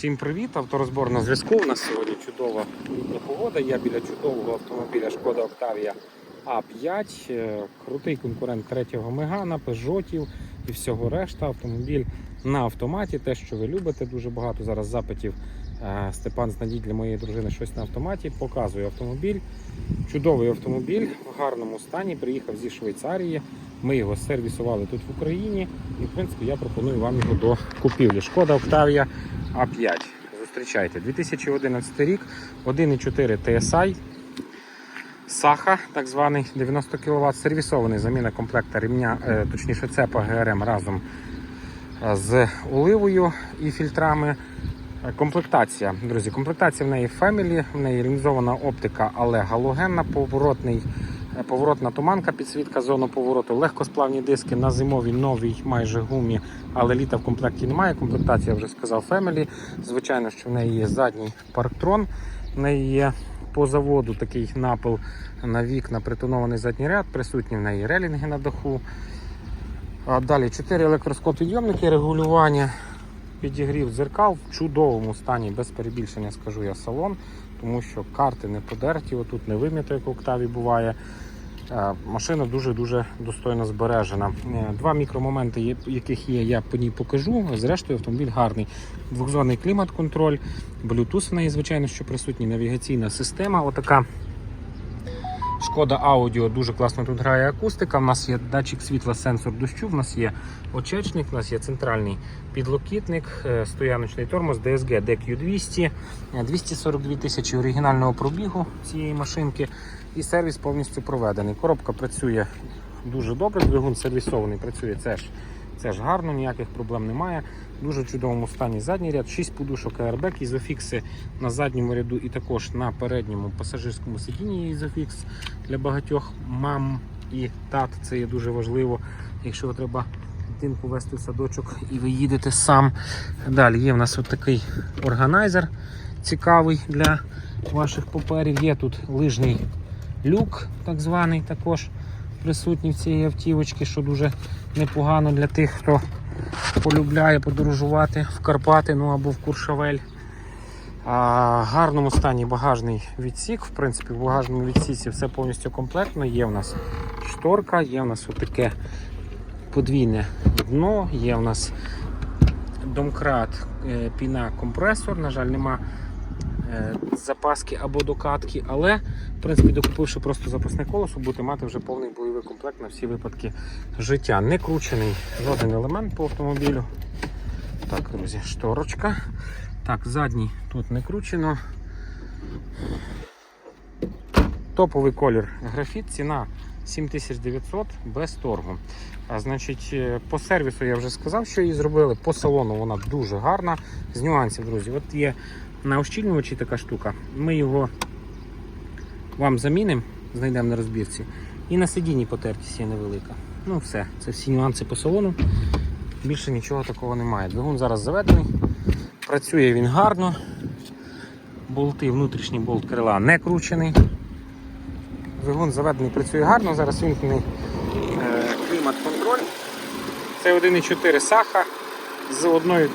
Всім привіт! Авторозбор на зв'язку. У нас сьогодні чудова літня погода. Я біля чудового автомобіля Шкода Octavia А5. Е, Крутий конкурент третього Мегана, Пежотів і всього решта. Автомобіль на автоматі. Те, що ви любите, дуже багато зараз запитів. Е, Степан, знайдіть для моєї дружини щось на автоматі. Показую автомобіль. Чудовий автомобіль в гарному стані. Приїхав зі Швейцарії. Ми його сервісували тут в Україні. І в принципі я пропоную вам його до купівлі. Шкода Octavia А5. Зустрічайте. 2011 рік, 1,4 TSI. Саха, так званий 90 кВт, сервісований заміна комплекта ремня, е, точніше цепа ГРМ разом е, з оливою і фільтрами. Е, Комплектація, друзі, комплектація в неї Family, в неї реалізована оптика, але галогенна, поворотний, поворотна туманка, підсвітка зону повороту, легкосплавні диски на зимовій новій майже гумі, але літа в комплекті немає. Комплектація вже сказав Family. Звичайно, що в неї є задній парктрон, в неї є по заводу такий напил на вікна, притонований задній ряд, присутні в неї релінги на даху. А Далі 4 електроскоп-підйомники, регулювання, підігрів дзеркал в чудовому стані, без перебільшення скажу я салон, тому що карти не подерті, отут не вим'ято, як у Октаві буває. Е, Машина дуже-дуже достойно збережена. Е, Два мікромоменти, яких є, я по ній покажу. Зрештою, автомобіль гарний. Двохзонний клімат-контроль, Bluetooth в неї, звичайно, що присутній, навігаційна система. Отака Шкода Аудіо дуже класно тут грає акустика. У нас є датчик світла, сенсор дощу, в нас є очечник, у нас є центральний підлокітник, е, стояночний тормоз, DSG DQ200, е, 242 тисячі оригінального пробігу цієї машинки і сервіс повністю проведений. Коробка працює дуже добре, двигун сервісований, працює це ж, це ж гарно, ніяких проблем немає. Дуже чудовому стані задній ряд, 6 подушок airbag, ізофікси на задньому ряду і також на передньому пасажирському сидінні ізофікс для багатьох мам і тат. Це є дуже важливо, якщо треба дитинку вести в садочок і ви їдете сам. Далі є в нас такий органайзер цікавий для ваших паперів. Є тут лижний люк, так званий, також присутній в цій автівочці, що дуже непогано для тих, хто полюбляє подорожувати в Карпати ну або в Куршавель. А, гарному стані багажний відсік. В принципі, в багажному відсіці все повністю комплектно. Є в нас шторка, є в нас отаке подвійне дно, є в нас домкрат, е, піна, компресор. На жаль, нема запаски або докатки, але в принципі, докупивши просто запасне колесо, будете мати вже повний бойовий комплект на всі випадки життя. Не кручений жоден елемент по автомобілю. Так, друзі, шторочка. Так, задній тут не кручено. Топовий колір графіт, ціна 7900 без торгу. А, значить, е, по сервісу я вже сказав, що її зробили. По салону вона дуже гарна. З нюансів, друзі. От є на ощільнювачі така штука. Ми його вам замінимо, знайдемо на розбірці. І на сидінні потертість є невелика. Ну все, це всі нюанси по салону. Більше нічого такого немає. Двигун зараз заведений. Працює він гарно. Болти, внутрішній болт крила не кручений. Двигун заведений, працює гарно. Зараз вімкнений е, клімат-контроль. Це 1,4 саха з одною.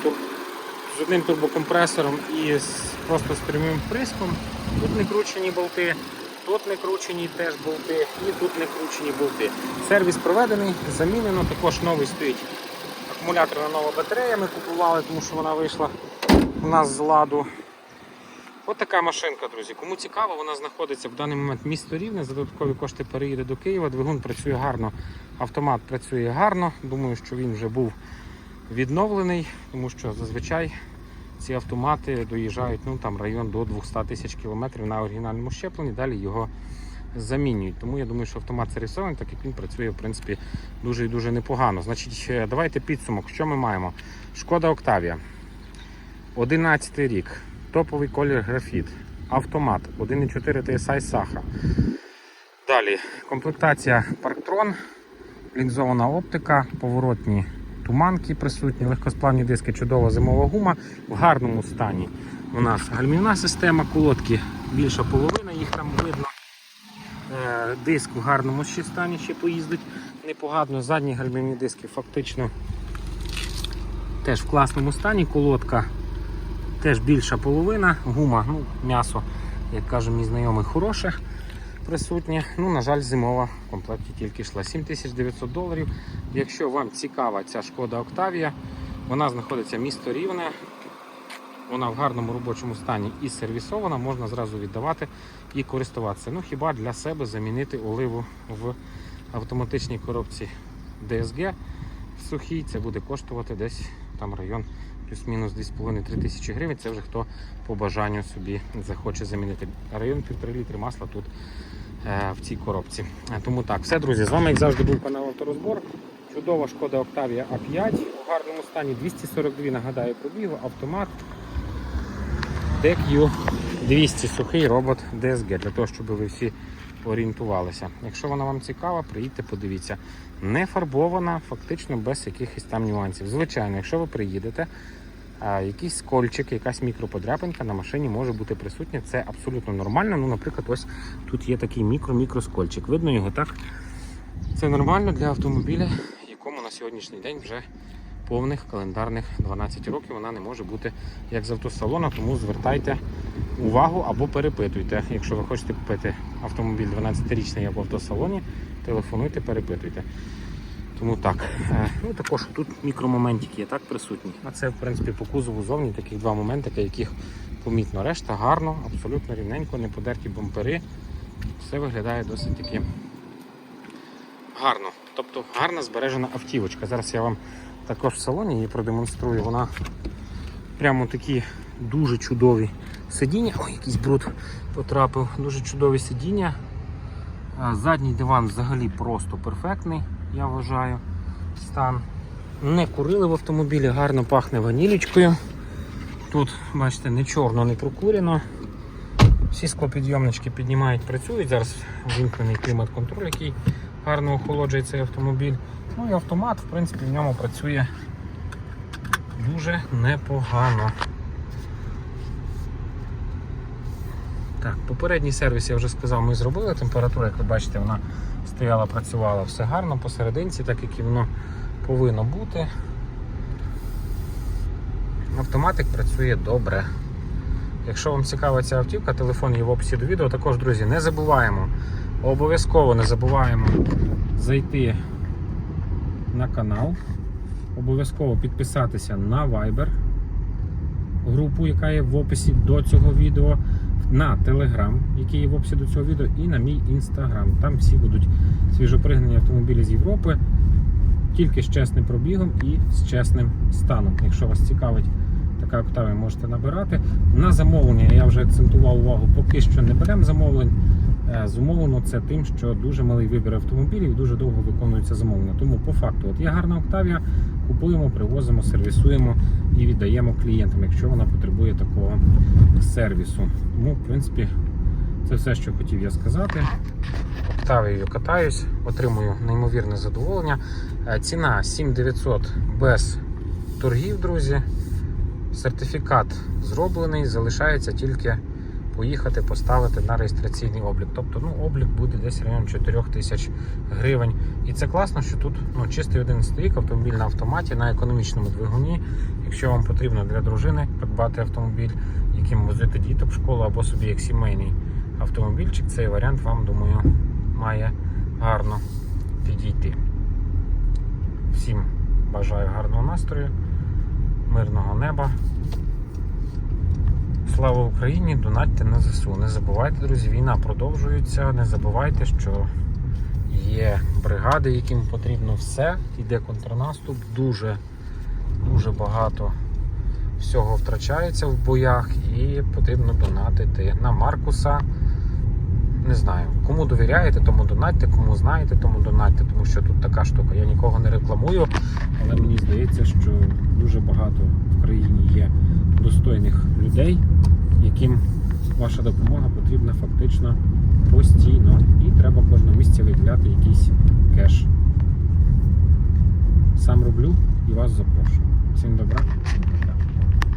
З одним турбокомпресором і з... просто з прямим вприском. Тут не кручені болти, тут не кручені теж болти і тут не кручені болти. Сервіс проведений, замінено, також новий стоїть акумуляторна нова батарея. Ми купували, тому що вона вийшла у нас з ладу. От така машинка, друзі. Кому цікаво, вона знаходиться в даний момент місто Рівне. За додаткові кошти переїде до Києва. Двигун працює гарно, автомат працює гарно. Думаю, що він вже був відновлений, тому що зазвичай ці автомати доїжджають ну, там, район до 200 тисяч кілометрів на оригінальному щепленні. Далі його замінюють. Тому я думаю, що автомат сервісований, так як він працює в принципі дуже і дуже непогано. Значить, е, давайте підсумок. Що ми маємо? Шкода Октавія. 11 рік. Топовий колір графіт. Автомат 1,4 TSI Саха. Далі комплектація Парктрон, лінзована оптика, поворотні туманки присутні, легкосплавні диски, чудова зимова гума в гарному стані. У нас гальмівна система, колодки більша половина, їх там видно. Е, Диск в гарному ще стані ще поїздить непогано. Задні гальмівні диски фактично теж в класному стані. Колодка теж більша половина, гума, ну, м'ясо, як каже мій знайомий, хороше присутнє. Ну, на жаль, зимова в комплекті тільки йшла 7900 доларів. Якщо вам цікава ця шкода Октавія, вона знаходиться місто Рівне. Вона в гарному робочому стані і сервісована, можна зразу віддавати і користуватися. Ну хіба для себе замінити оливу в автоматичній коробці DSG в сухій, це буде коштувати десь там район плюс-мінус 2,5-3 тисячі гривень. Це вже хто по бажанню собі захоче замінити. Район 1,5 літри масла тут е, в цій коробці. Е, Тому так, все, друзі, з вами як завжди був канал Авторозбор. Чудова шкода Octavia A5 у гарному стані 242, нагадаю, пробігу, автомат. DQ 200 сухий робот DSG, для того, щоб ви всі орієнтувалися. Якщо вона вам цікава, приїдьте, подивіться. Не фарбована, фактично без якихось там нюансів. Звичайно, якщо ви приїдете, якийсь скольчик, якась мікроподряпинка на машині може бути присутня. Це абсолютно нормально. Ну, наприклад, ось тут є такий мікро-мікроскольчик. Видно його так. Це нормально для автомобіля, якому на сьогоднішній день вже повних календарних 12 років вона не може бути як з автосалону, тому звертайте увагу або перепитуйте. Якщо ви хочете купити автомобіль 12-річний як в автосалоні, телефонуйте, перепитуйте. Тому так. Е, Ну також тут мікромоментики є так присутні. А це в принципі по кузову зовні таких два моментики, яких помітно. Решта гарно, абсолютно рівненько, не подерті бампери. Все виглядає досить таки гарно. Тобто гарна збережена автівочка. Зараз я вам також в салоні її продемонструю. Вона прямо такі дуже чудові сидіння. Ой, якийсь бруд потрапив. Дуже чудові сидіння. Задній диван взагалі просто перфектний, я вважаю. Стан. Не курили в автомобілі, гарно пахне ванілічкою. Тут, бачите, не чорно, не прокурено. Всі склопідйомнички піднімають, працюють. Зараз вимкнений клімат-контроль, який гарно охолоджує цей автомобіль. Ну і автомат, в принципі, в ньому працює дуже непогано. Так, попередній сервіс, я вже сказав, ми зробили. Температура, як ви бачите, вона стояла, працювала все гарно посерединці, так як і воно повинно бути. Автоматик працює добре. Якщо вам цікава ця автівка, телефон є в описі до відео. Також, друзі, не забуваємо, обов'язково не забуваємо зайти на канал, обов'язково підписатися на Viber, групу, яка є в описі до цього відео, на Telegram, який є в описі до цього відео, і на мій Instagram. Там всі будуть свіжопригнані автомобілі з Європи, тільки з чесним пробігом і з чесним станом. Якщо вас цікавить така Octavia, можете набирати. На замовлення я вже акцентував увагу, поки що не беремо замовлень. Е, Зумовлено це тим, що дуже малий вибір автомобілів і дуже довго виконується замовлення. Тому по факту, от є гарна Octavia, купуємо, привозимо, сервісуємо і віддаємо клієнтам, якщо вона потребує такого сервісу. Тому, в принципі, це все, що хотів я сказати. Octavia'ю катаюсь, отримую неймовірне задоволення. Е, Ціна 7900 без торгів, друзі. Сертифікат зроблений, залишається тільки поїхати поставити на реєстраційний облік. Тобто ну, облік буде десь район 4 тисяч гривень. І це класно, що тут ну, чистий 11 рік автомобіль на автоматі на економічному двигуні. Якщо вам потрібно для дружини придбати автомобіль, яким возити діток в школу або собі як сімейний автомобільчик, цей варіант вам, думаю, має гарно підійти. Всім бажаю гарного настрою, мирного неба. Слава Україні! Донатьте на ЗСУ. Не забувайте, друзі, війна продовжується. Не забувайте, що є бригади, яким потрібно все. Йде контрнаступ. Дуже, дуже багато всього втрачається в боях і потрібно донатити на Маркуса. Не знаю, кому довіряєте, тому донатьте, кому знаєте, тому донатьте, тому що тут така штука. Я нікого не рекламую, але мені здається, що дуже багато в країні є достойних людей, яким ваша допомога потрібна фактично постійно. І треба кожного місця виділяти якийсь кеш. Сам роблю і вас запрошую. Всім добра.